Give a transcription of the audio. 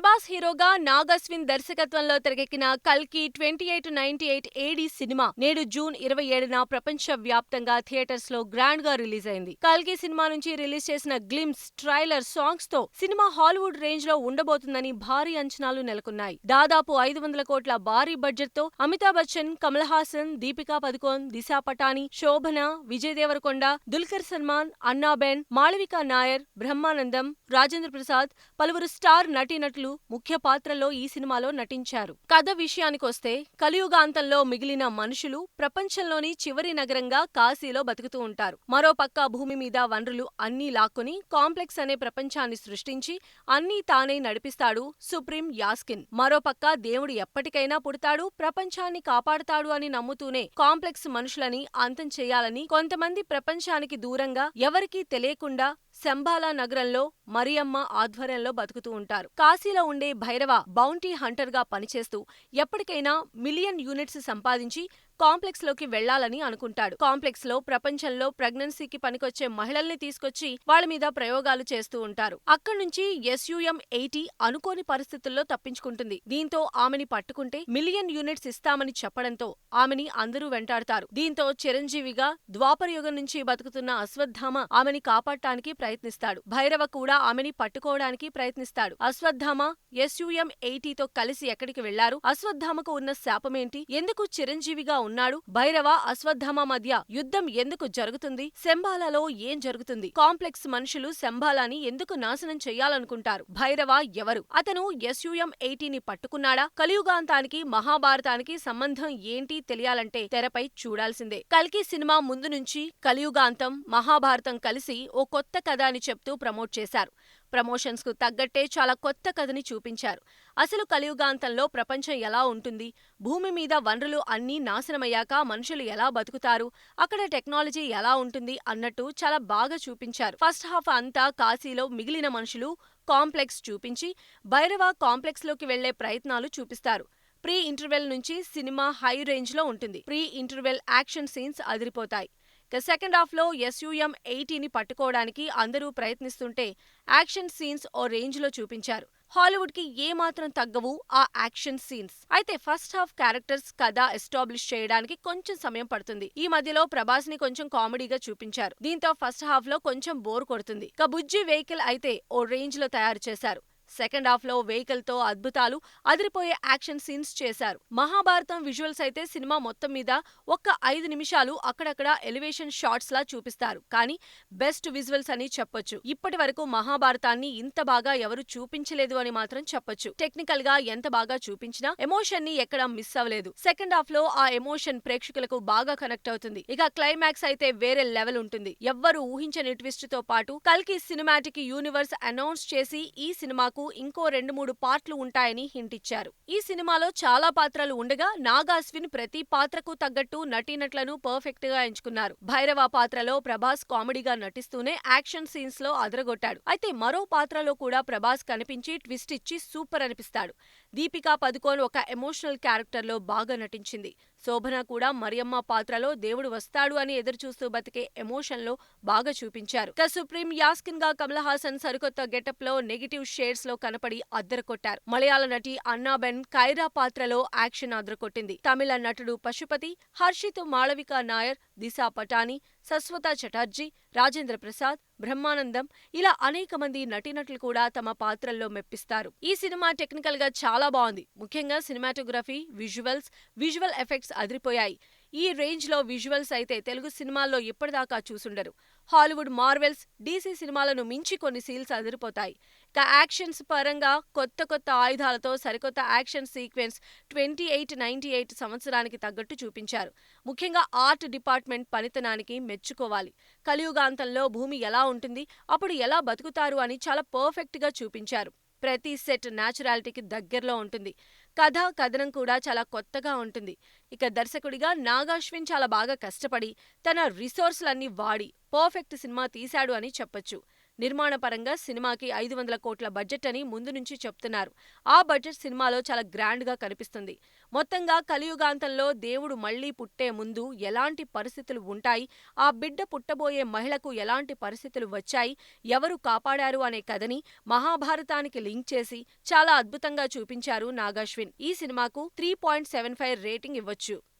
ప్రభాస్ హీరోగా నాగస్విన్ దర్శకత్వంలో తెరకెక్కిన కల్కి twenty eight ninety eight AD cinema నేడు జూన్ ఇరవై ఏడున ప్రపంచ వ్యాప్తంగా థియేటర్స్లో గ్రాండ్గా రిలీజ్ అయింది. కల్కి సినిమా నుంచి రిలీజ్ చేసిన గ్లిమ్స్ ట్రైలర్ సాంగ్స్తో సినిమా హాలీవుడ్ రేంజ్లో ఉండబోతుందని భారీ అంచనాలు నెలకొన్నాయి. దాదాపు ఐదు వందల కోట్ల భారీ బడ్జెట్తో అమితాబ్ బచ్చన్ కమల్ హాసన్ దీపికా పదుకోన్ దిశా పటాని శోభన విజయ్ దేవరకొండ దుల్కర్ సల్మాన్ అన్నాబెన్ మాళవికా నాయర్ బ్రహ్మానందం రాజేంద్ర ప్రసాద్ పలువురు స్టార్ నటీనటులు ముఖ్య పాత్రల్లో ఈ సినిమాలో నటించారు. కథ విషయానికొస్తే కలియుగాంతంలో మిగిలిన మనుషులు ప్రపంచంలోని చివరి నగరంగా కాశీలో బతుకుతూ ఉంటారు. మరోపక్క భూమి మీద వనరులు అన్నీ లాక్కుని కాంప్లెక్స్ అనే ప్రపంచాన్ని సృష్టించి అన్నీ తానే నడిపిస్తాడు సుప్రీం యాస్కిన్. మరోపక్క దేవుడు ఎప్పటికైనా పుడతాడు ప్రపంచాన్ని కాపాడతాడు అని నమ్ముతూనే కాంప్లెక్స్ మనుషులని అంతం చేయాలని కొంతమంది ప్రపంచానికి దూరంగా ఎవరికీ తెలియకుండా శంబాలా నగరంలో మరియమ్మ ఆధ్వర్యంలో బతుకుతూ ఉంటారు. కాశీలో ఉండే భైరవ బౌంటీ హంటర్గా పనిచేస్తూ ఎప్పటికైనా మిలియన్ యూనిట్స్ సంపాదించి కాంప్లెక్స్లోకి వెళ్ళాలని అనుకుంటాడు. కాంప్లెక్స్లో ప్రపంచంలో ప్రెగ్నెన్సీకి పనికొచ్చే మహిళల్ని తీసుకొచ్చి వాళ్ళ మీద ప్రయోగాలు చేస్తూ ఉంటారు. అక్కడి నుంచి ఎస్యుఎం ఎయిటీ అనుకోని పరిస్థితుల్లో తప్పించుకుంటుంది. దీంతో ఆమెని పట్టుకుంటే మిలియన్ యూనిట్స్ ఇస్తామని చెప్పడంతో ఆమెని అందరూ వెంటాడతారు. దీంతో చిరంజీవిగా ద్వాపరయుగం నుంచి బతుకుతున్న అశ్వత్థామ ఆమెని కాపాడటానికి ప్రయత్నిస్తాడు. భైరవ కూడా ఆమెని పట్టుకోవడానికి ప్రయత్నిస్తాడు. అశ్వత్థామ ఎస్యుఎం ఎయిటీతో కలిసి ఎక్కడికి వెళ్ళారు? అశ్వత్థామకు ఉన్న శాపమేంటి? ఎందుకు చిరంజీవిగా ఉన్నాడు. భైరవ అశ్వత్థామ మధ్య యుద్ధం ఎందుకు జరుగుతుంది? శంభాలలో ఏం జరుగుతుంది? కాంప్లెక్స్ మనుషులు శంబాలాని ఎందుకు నాశనం చేయాలనుకుంటారు? భైరవ ఎవరు? అతను ఎస్యుఎం ఎయిటీని పట్టుకున్నాడా? కలియుగాంతానికి మహాభారతానికి సంబంధం ఏంటి తెలియాలంటే తెరపై చూడాల్సిందే. కల్కి సినిమా ముందు నుంచి కలియుగాంతం మహాభారతం కలిసి ఓ కొత్త కథ అని చెప్తూ ప్రమోట్ చేశారు. ప్రమోషన్స్కు తగ్గట్టే చాలా కొత్త కథని చూపించారు. అసలు కలియుగాంతంలో ప్రపంచం ఎలా ఉంటుంది? భూమి మీద వనరులు అన్నీ నాశనమయ్యాక మనుషులు ఎలా బతుకుతారు? అక్కడ టెక్నాలజీ ఎలా ఉంటుంది? అన్నట్టు చాలా బాగా చూపించారు. ఫస్ట్ హాఫ్ అంతా కాశీలో మిగిలిన మనుషులు కాంప్లెక్స్ చూపించి భైరవ కాంప్లెక్స్లోకి వెళ్ళే ప్రయత్నాలు చూపిస్తారు. ప్రీ ఇంటర్వెల్ నుంచి సినిమా హై రేంజ్లో ఉంటుంది. ప్రీ ఇంటర్వెల్ యాక్షన్ సీన్స్ అదిరిపోతాయి. ఇక సెకండ్ హాఫ్లో ఎస్యుఎం ఎయిటీని పట్టుకోవడానికి అందరూ ప్రయత్నిస్తుంటే యాక్షన్ సీన్స్ ఓ రేంజ్లో చూపించారు. హాలీవుడ్కి ఏమాత్రం తగ్గవు ఆ యాక్షన్ సీన్స్. అయితే ఫస్ట్ హాఫ్ క్యారెక్టర్స్ కథ ఎస్టాబ్లిష్ చేయడానికి కొంచెం సమయం పడుతుంది. ఈ మధ్యలో ప్రభాస్ని కొంచెం కామెడీగా చూపించారు. దీంతో ఫస్ట్ హాఫ్లో కొంచెం బోర్ కొడుతుంది. కబుజ్జి వెహికల్ అయితే ఓ రేంజ్లో తయారు చేశారు. సెకండ్ హాఫ్లో వెహికల్తో అద్భుతాలు అదిరిపోయే యాక్షన్ సీన్స్ చేశారు. మహాభారతం విజువల్స్ అయితే సినిమా మొత్తం మీద ఒక్క ఐదు నిమిషాలు అక్కడక్కడ ఎలివేషన్ షాట్స్ లా చూపిస్తారు. కానీ బెస్ట్ విజువల్స్ అని చెప్పొచ్చు. ఇప్పటి వరకు మహాభారతాన్ని ఇంత బాగా ఎవరు చూపించలేదు అని మాత్రం చెప్పొచ్చు. టెక్నికల్గా ఎంత బాగా చూపించినా ఎమోషన్ని ఎక్కడ మిస్ అవ్వలేదు. సెకండ్ హాఫ్లో ఆ ఎమోషన్ ప్రేక్షకులకు బాగా కనెక్ట్ అవుతుంది. ఇక క్లైమాక్స్ అయితే వేరే లెవెల్ ఉంటుంది. ఎవ్వరు ఊహించని ట్విస్ట్తో పాటు కల్కి సినిమాటిక్ యూనివర్స్ అనౌన్స్ చేసి ఈ సినిమాకు ఇంకో రెండు మూడు పార్ట్లు ఉంటాయని హింట్ ఇచ్చారు. ఈ సినిమాలో చాలా పాత్రలు ఉండగా నాగా అశ్విన్ ప్రతి పాత్రకు తగ్గట్టు నటీనట్లను పర్ఫెక్ట్గా ఎంచుకున్నారు. భైరవ పాత్రలో ప్రభాస్ కామెడీగా నటిస్తూనే యాక్షన్ సీన్స్లో అదరగొట్టాడు. అయితే మరో పాత్రలో కూడా ప్రభాస్ కనిపించి ట్విస్ట్ ఇచ్చి సూపర్ అనిపిస్తాడు. దీపికా పదుకోన్ ఒక ఎమోషనల్ క్యారెక్టర్లో బాగా నటించింది. శోభన కూడా మరియమ్మ పాత్రలో దేవుడు వస్తాడు అని ఎదురుచూస్తూ బతికే ఎమోషన్లో బాగా చూపించారు. ఇక సుప్రీం యాస్కిన్గా కమల్ హాసన్ సరికొత్త గెటప్లో నెగిటివ్ షేడ్స్లో కనపడి అద్దరకొట్టారు. మలయాళ నటి అన్నాబెన్ కైరా పాత్రలో యాక్షన్ అద్దరకొట్టింది. తమిళ నటుడు పశుపతి హర్షిత్ మాళవిక నాయర్ దిశా పటాని సస్వత చటర్జీ రాజేంద్ర ప్రసాద్ బ్రహ్మానందం ఇలా అనేక మంది నటీనటులు కూడా తమ పాత్రల్లో మెప్పిస్తారు. ఈ సినిమా టెక్నికల్గా చాలా బాగుంది. ముఖ్యంగా సినిమాటోగ్రఫీ విజువల్స్ విజువల్ ఎఫెక్ట్స్ అదిరిపోయాయి. ఈ రేంజ్లో విజువల్స్ అయితే తెలుగు సినిమాల్లో ఇప్పటిదాకా చూసుండరు. హాలీవుడ్ మార్వెల్స్ డీసీ సినిమాలను మించి కొన్ని సీల్స్ అదిరిపోతాయి. ఇక యాక్షన్స్ పరంగా కొత్త కొత్త ఆయుధాలతో సరికొత్త action sequence twenty eight ninety eight సంవత్సరానికి తగ్గట్టు చూపించారు. ముఖ్యంగా ఆర్ట్ డిపార్ట్మెంట్ పనితనానికి మెచ్చుకోవాలి. కలియుగాంతంలో భూమి ఎలా ఉంటుంది అప్పుడు ఎలా బతుకుతారు అని చాలా పర్ఫెక్ట్గా చూపించారు. ప్రతి సెట్ న్యాచురాలిటీకి దగ్గరలో ఉంటుంది. కథ కథనం కూడా చాలా కొత్తగా ఉంటుంది. ఇక దర్శకుడిగా నాగాశ్విన్ చాలా బాగా కష్టపడి తన రిసోర్స్లన్నీ వాడి పర్ఫెక్ట్ సినిమా తీశాడు అని చెప్పొచ్చు. నిర్మాణ పరంగా సినిమాకి ఐదు వందల కోట్ల బడ్జెట్ అని ముందు నుంచి చెప్తున్నారు. ఆ బడ్జెట్ సినిమాలో చాలా గ్రాండ్గా కనిపిస్తుంది. మొత్తంగా కలియుగాంతంలో దేవుడు మళ్ళీ పుట్టే ముందు ఎలాంటి పరిస్థితులు ఉంటాయి? ఆ బిడ్డ పుట్టబోయే మహిళకు ఎలాంటి పరిస్థితులు వచ్చాయి? ఎవరు కాపాడారు అనే కథని మహాభారతానికి లింక్ చేసి చాలా అద్భుతంగా చూపించారు నాగాశ్విన్. ఈ సినిమాకు three point seven five rating ఇవ్వచ్చు.